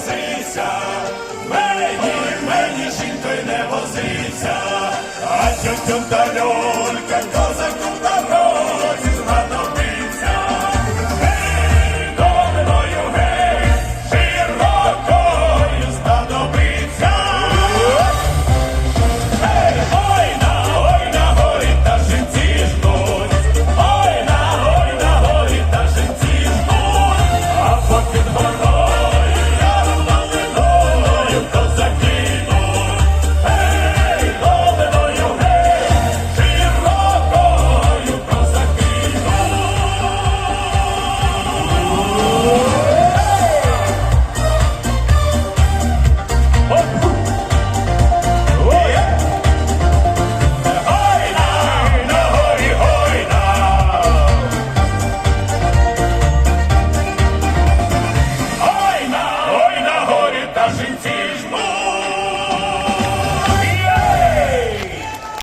возився, мені, мені жінкою не возився, а тьом-тьом та льонька козак